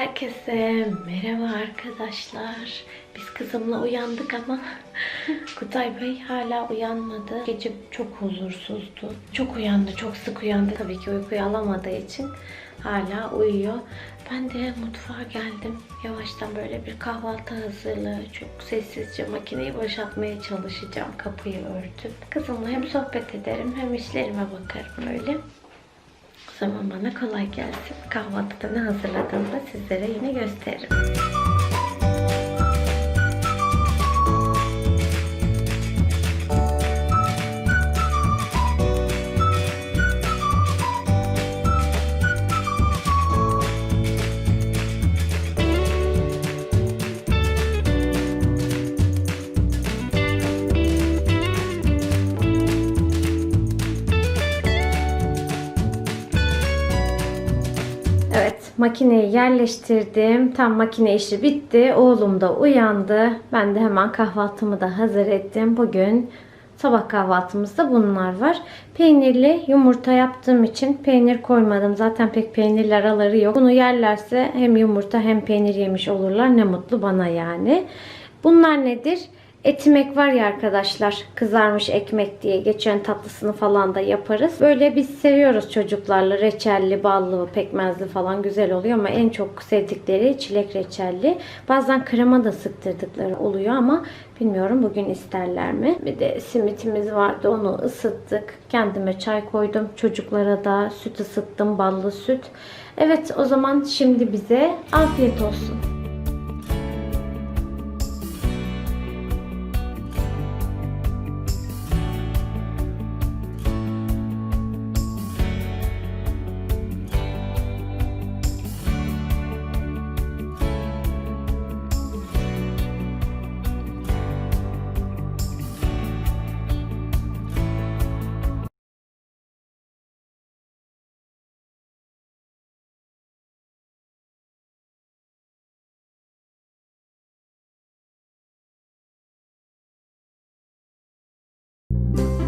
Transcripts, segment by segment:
Herkese merhaba arkadaşlar. Biz kızımla uyandık ama Kutay Bey hala uyanmadı. Gece çok huzursuzdu. Çok uyandı, çok sık uyandı. Tabii ki uykuyu alamadığı için hala uyuyor. Ben de mutfağa geldim. Yavaştan böyle bir kahvaltı hazırlığı. Çok sessizce makineyi boşaltmaya çalışacağım kapıyı örtüp. Kızımla hem sohbet ederim hem işlerime bakarım öyle. Zaman bana kolay gelsin. Kahvaltıda ne hazırladığımı da sizlere yine gösteririm. Evet, makineyi yerleştirdim. Tam makine işi bitti. Oğlum da uyandı. Ben de hemen kahvaltımı da hazır ettim. Bugün sabah kahvaltımızda bunlar var. Peynirli yumurta yaptığım için peynir koymadım. Zaten pek peynirli araları yok. Bunu yerlerse hem yumurta hem peynir yemiş olurlar. Ne mutlu bana yani. Bunlar nedir? Etimek var ya arkadaşlar kızarmış ekmek diye geçen tatlısını falan da yaparız. Böyle biz seviyoruz çocuklarla reçelli, ballı, pekmezli falan güzel oluyor ama en çok sevdikleri çilek reçelli. Bazen krema da sıktırdıkları oluyor ama bilmiyorum bugün isterler mi? Bir de simitimiz vardı onu ısıttık. Kendime çay koydum. Çocuklara da süt ısıttım ballı süt. Evet o zaman şimdi bize afiyet olsun. Arkadaşlar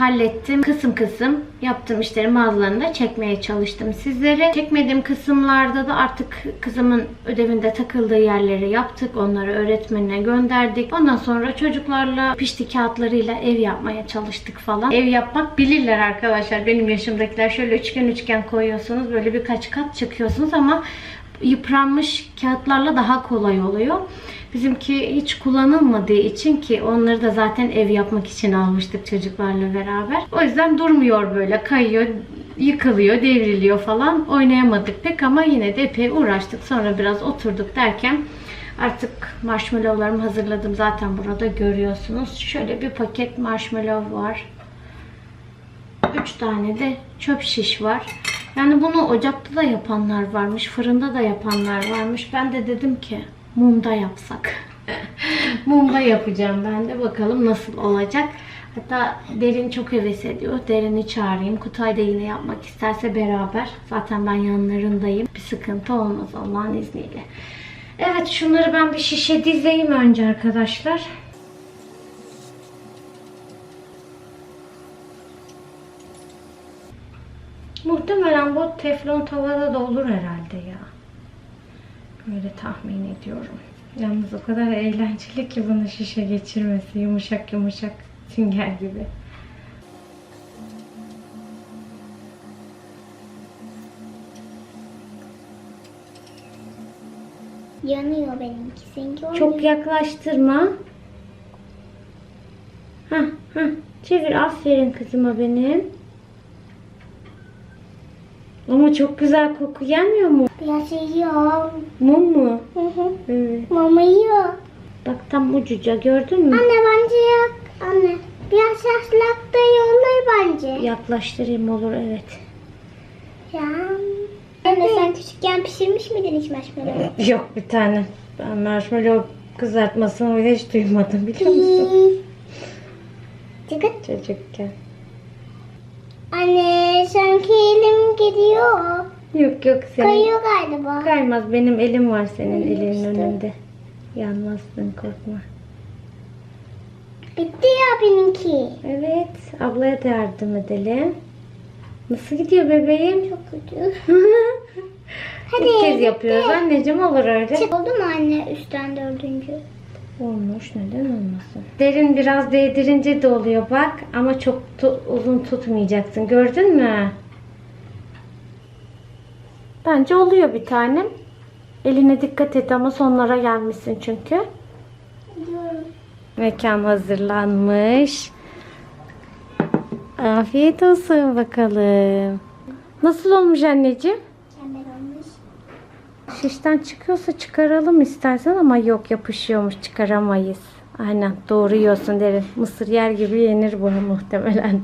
hallettim. Kısım kısım yaptığım işleri mağazalarında çekmeye çalıştım sizlere. Çekmediğim kısımlarda da artık kızımın ödevinde takıldığı yerleri yaptık. Onları öğretmenine gönderdik. Ondan sonra çocuklarla pişti kağıtlarıyla ev yapmaya çalıştık falan. Ev yapmak bilirler arkadaşlar. Benim yaşımdakiler şöyle üçgen üçgen koyuyorsunuz. Böyle birkaç kat çıkıyorsunuz ama yıpranmış kağıtlarla daha kolay oluyor. Bizimki hiç kullanılmadığı için ki onları da zaten ev yapmak için almıştık çocuklarla beraber. O yüzden durmuyor böyle kayıyor, yıkılıyor, devriliyor falan. Oynayamadık pek ama yine de epey uğraştık. Sonra biraz oturduk derken artık marshmallowlarımı hazırladım. Zaten burada görüyorsunuz. Şöyle bir paket marshmallow var. 3 tane de çöp şiş var. Yani bunu ocakta da yapanlar varmış, fırında da yapanlar varmış. Ben de dedim ki mumda yapsak. mumda yapacağım ben de bakalım nasıl olacak. Hatta Derin çok heves ediyor. Derin'i çağırayım. Kutay da yine yapmak isterse beraber. Zaten ben yanlarındayım. Bir sıkıntı olmaz Allah'ın izniyle. Evet şunları ben bir şişe dizeyim önce arkadaşlar. Muhtemelen bu teflon tavada da olur herhalde ya. Öyle tahmin ediyorum. Yalnız o kadar eğlenceli ki bunu şişe geçirmesi. Yumuşak yumuşak sünger gibi. Yanıyor benimki. Seninki olmuyor. Çok yaklaştırma. Hah hah. Çevir. Aferin kızıma benim. Ama çok güzel koku gelmiyor mu? Biraz yiyor. Mum mu? Hı hı. Evet. Mama yiyor. Bak tam ucuca gördün mü? Anne bence yak. Anne. Biraz yaşlak da yollar bence. Yaklaştırayım olur evet. Ya. Anne sen küçükken pişirmiş miydin hiç marshmallow? Yok bir tane. Ben marshmallow kızartmasını bile hiç duymadım biliyor musun? Dikkat. Çocukken. Anne sanki elim gidiyor. Yok yok senin. Kayıyor galiba. Kaymaz benim elim var senin elinin işte. önünde. Yanmazsın korkma. Bitti ya benimki. Evet ablaya da yardım edelim. Nasıl gidiyor bebeğim? Çok kötü. Hadi İlk kez yapıyoruz anneciğim olur öyle. Oldu mu anne üstten dördüncü? Olmuş neden olmasın. Derin biraz değdirince de oluyor bak ama çok tu- uzun tutmayacaksın gördün mü? Bence oluyor bir tanem. Eline dikkat et ama sonlara gelmişsin çünkü. Gidiyorum. Mekan hazırlanmış. Afiyet olsun bakalım. Nasıl olmuş anneciğim? Şişten çıkıyorsa çıkaralım istersen ama yok yapışıyormuş çıkaramayız. Aynen doğru yiyorsun derin. Mısır yer gibi yenir bu muhtemelen.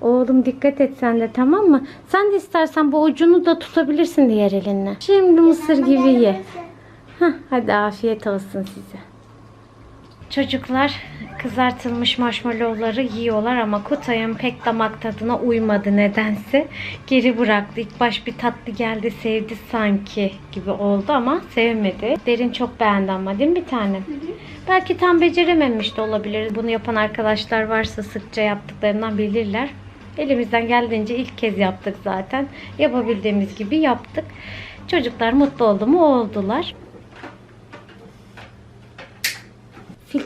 Oğlum dikkat et sen de tamam mı? Sen de istersen bu ucunu da tutabilirsin diğer elinle. Şimdi mısır gibi ye. Hah, hadi afiyet olsun size. Çocuklar kızartılmış marshmallowları yiyorlar ama Kutay'ın pek damak tadına uymadı nedense. Geri bıraktı. İlk baş bir tatlı geldi sevdi sanki gibi oldu ama sevmedi. Derin çok beğendi ama değil mi bir tane? Belki tam becerememiş de olabilir. Bunu yapan arkadaşlar varsa sıkça yaptıklarından bilirler. Elimizden geldiğince ilk kez yaptık zaten. Yapabildiğimiz gibi yaptık. Çocuklar mutlu oldu mu oldular.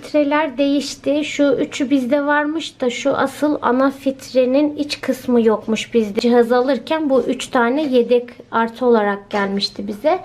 Filtreler değişti. Şu üçü bizde varmış da şu asıl ana filtrenin iç kısmı yokmuş bizde. Cihaz alırken bu üç tane yedek artı olarak gelmişti bize.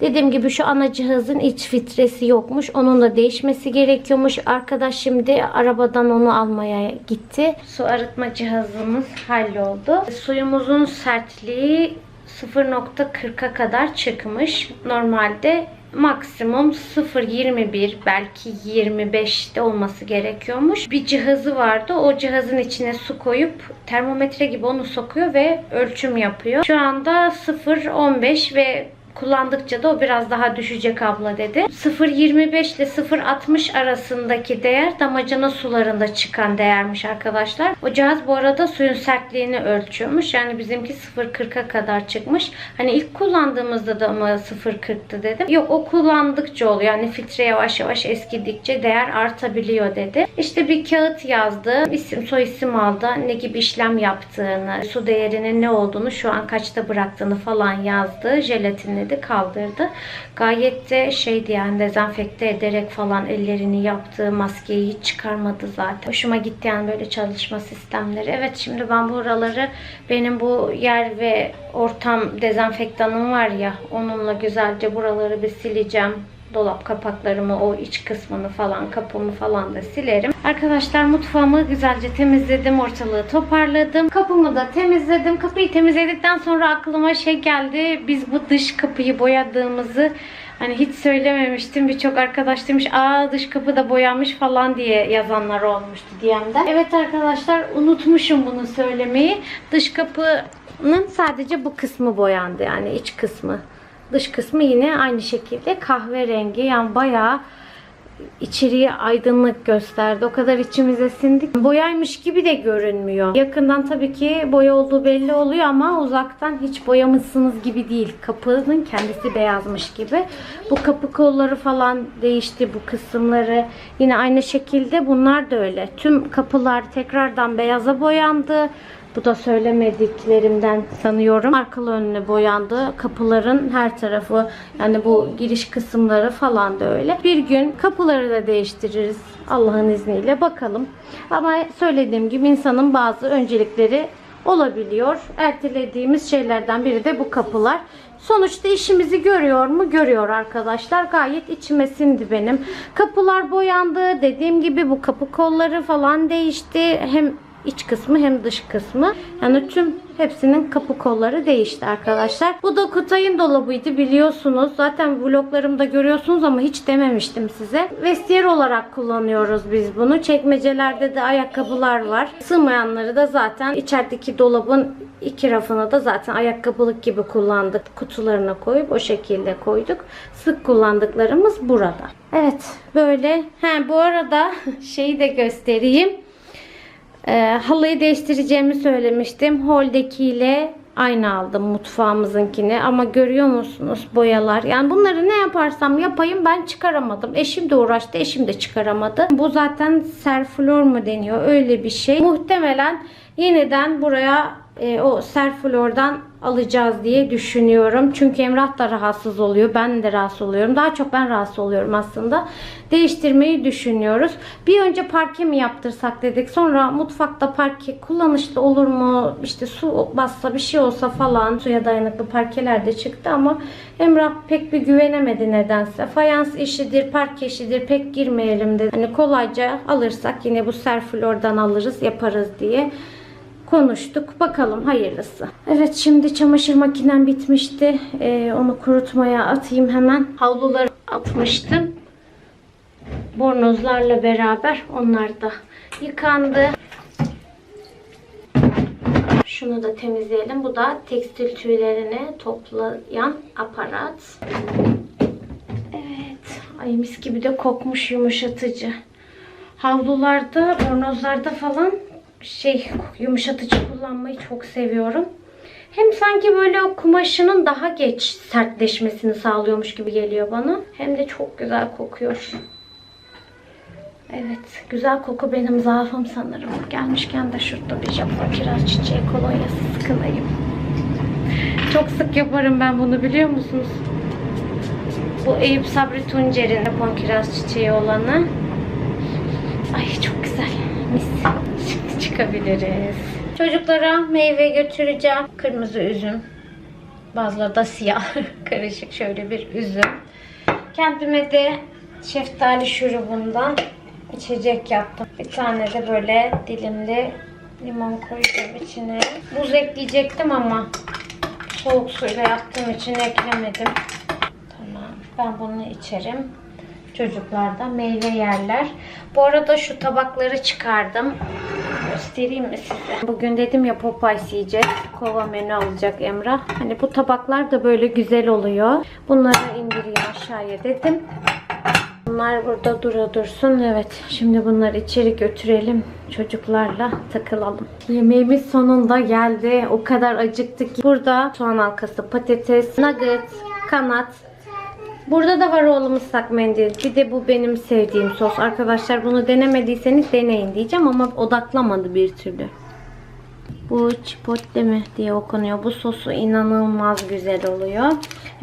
Dediğim gibi şu ana cihazın iç filtresi yokmuş. Onun da değişmesi gerekiyormuş. Arkadaş şimdi arabadan onu almaya gitti. Su arıtma cihazımız halloldu. Suyumuzun sertliği 0.40'a kadar çıkmış. Normalde maksimum 0.21 belki 25'te olması gerekiyormuş. Bir cihazı vardı. O cihazın içine su koyup termometre gibi onu sokuyor ve ölçüm yapıyor. Şu anda 0.15 ve kullandıkça da o biraz daha düşecek abla dedi. 0.25 ile 0.60 arasındaki değer damacana sularında çıkan değermiş arkadaşlar. O cihaz bu arada suyun sertliğini ölçüyormuş. Yani bizimki 0.40'a kadar çıkmış. Hani ilk kullandığımızda da mı 0.40'tı dedim. Yok o kullandıkça oluyor. Yani filtre yavaş yavaş eskidikçe değer artabiliyor dedi. İşte bir kağıt yazdı. İsim soy isim aldı. Ne gibi işlem yaptığını, su değerinin ne olduğunu, şu an kaçta bıraktığını falan yazdı. Jelatinledi, kaldırdı. Gayet de şeydi yani dezenfekte ederek falan ellerini yaptı. Maskeyi hiç çıkarmadı zaten. Hoşuma gitti yani böyle çalışma sistemleri. Evet şimdi ben buraları benim bu yer ve ortam dezenfektanım var ya onunla güzelce buraları bir sileceğim dolap kapaklarımı, o iç kısmını falan, kapımı falan da silerim. Arkadaşlar mutfağımı güzelce temizledim, ortalığı toparladım. Kapımı da temizledim. Kapıyı temizledikten sonra aklıma şey geldi. Biz bu dış kapıyı boyadığımızı Hani hiç söylememiştim. Birçok arkadaş demiş aa dış kapı da boyanmış falan diye yazanlar olmuştu DM'de. Evet arkadaşlar unutmuşum bunu söylemeyi. Dış kapının sadece bu kısmı boyandı yani iç kısmı. Dış kısmı yine aynı şekilde kahverengi yani bayağı içeriye aydınlık gösterdi. O kadar içimize sindik. Boyaymış gibi de görünmüyor. Yakından tabii ki boya olduğu belli oluyor ama uzaktan hiç boyamışsınız gibi değil. Kapının kendisi beyazmış gibi. Bu kapı kolları falan değişti bu kısımları. Yine aynı şekilde bunlar da öyle. Tüm kapılar tekrardan beyaza boyandı. Bu da söylemediklerimden sanıyorum. Arkalı önlü boyandı. Kapıların her tarafı yani bu giriş kısımları falan da öyle. Bir gün kapıları da değiştiririz Allah'ın izniyle bakalım. Ama söylediğim gibi insanın bazı öncelikleri olabiliyor. Ertelediğimiz şeylerden biri de bu kapılar. Sonuçta işimizi görüyor mu? Görüyor arkadaşlar. Gayet içime sindi benim. Kapılar boyandı. Dediğim gibi bu kapı kolları falan değişti. Hem iç kısmı hem dış kısmı. Yani tüm hepsinin kapı kolları değişti arkadaşlar. Bu da Kutay'ın dolabıydı biliyorsunuz. Zaten vloglarımda görüyorsunuz ama hiç dememiştim size. Vestiyer olarak kullanıyoruz biz bunu. Çekmecelerde de ayakkabılar var. Sığmayanları da zaten içerideki dolabın iki rafına da zaten ayakkabılık gibi kullandık. Kutularına koyup o şekilde koyduk. Sık kullandıklarımız burada. Evet böyle. He bu arada şeyi de göstereyim. Ee, halıyı değiştireceğimi söylemiştim. Hold'ekiyle aynı aldım mutfağımızınkini. Ama görüyor musunuz boyalar? Yani bunları ne yaparsam yapayım ben çıkaramadım. Eşim de uğraştı eşim de çıkaramadı. Bu zaten serflor mu deniyor? Öyle bir şey. Muhtemelen yeniden buraya e, o serflordan alacağız diye düşünüyorum. Çünkü Emrah da rahatsız oluyor. Ben de rahatsız oluyorum. Daha çok ben rahatsız oluyorum aslında. Değiştirmeyi düşünüyoruz. Bir önce parke mi yaptırsak dedik. Sonra mutfakta parke kullanışlı olur mu? İşte su bassa bir şey olsa falan suya dayanıklı parkeler de çıktı ama Emrah pek bir güvenemedi nedense. Fayans işidir, parke işidir pek girmeyelim dedi. Hani kolayca alırsak yine bu serflordan alırız, yaparız diye konuştuk. Bakalım hayırlısı. Evet şimdi çamaşır makinem bitmişti. Ee, onu kurutmaya atayım hemen. Havluları atmıştım. Bornozlarla beraber onlar da yıkandı. Şunu da temizleyelim. Bu da tekstil tüylerini toplayan aparat. Evet. Ay mis gibi de kokmuş yumuşatıcı. Havlularda, bornozlarda falan şey yumuşatıcı kullanmayı çok seviyorum. Hem sanki böyle kumaşının daha geç sertleşmesini sağlıyormuş gibi geliyor bana. Hem de çok güzel kokuyor. Evet, güzel koku benim zaafım sanırım. Gelmişken de şurada bir Japon kiraz çiçeği kolonyası sıkılayım. Çok sık yaparım ben bunu biliyor musunuz? Bu Eyüp Sabri Tuncer'in Japon kiraz çiçeği olanı. Ay çok güzel. Mis. Çıkabiliriz. Çocuklara meyve götüreceğim. Kırmızı üzüm. Bazıları da siyah. Karışık şöyle bir üzüm. Kendime de şeftali şurubundan içecek yaptım. Bir tane de böyle dilimli limon koydum içine. Buz ekleyecektim ama soğuk suyla yaptığım için eklemedim. Tamam. Ben bunu içerim. Çocuklar da meyve yerler. Bu arada şu tabakları çıkardım. Göstereyim mi size? Bugün dedim ya Popeyes yiyecek. Kova menü alacak Emrah. Hani bu tabaklar da böyle güzel oluyor. Bunları indireyim aşağıya dedim. Bunlar burada dura dursun. Evet. Şimdi bunları içeri götürelim. Çocuklarla takılalım. Yemeğimiz sonunda geldi. O kadar acıktık ki. Burada soğan halkası, patates, nugget, kanat, Burada da var oğlum ıslak mendil. Bir de bu benim sevdiğim sos. Arkadaşlar bunu denemediyseniz deneyin diyeceğim ama odaklamadı bir türlü. Bu chipotle mi diye okunuyor. Bu sosu inanılmaz güzel oluyor.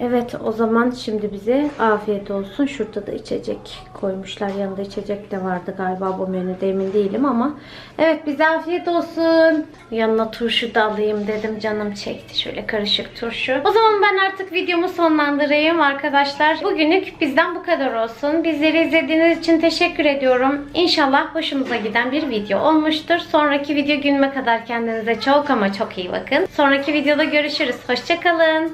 Evet o zaman şimdi bize afiyet olsun. Şurada da içecek koymuşlar. Yanında içecek de vardı galiba bu menüde emin değilim ama. Evet bize afiyet olsun. Yanına turşu da alayım dedim. Canım çekti şöyle karışık turşu. O zaman ben artık videomu sonlandırayım arkadaşlar. Bugünlük bizden bu kadar olsun. Bizleri izlediğiniz için teşekkür ediyorum. İnşallah hoşunuza giden bir video olmuştur. Sonraki video günüme kadar çok ama çok iyi bakın. Sonraki videoda görüşürüz. Hoşçakalın.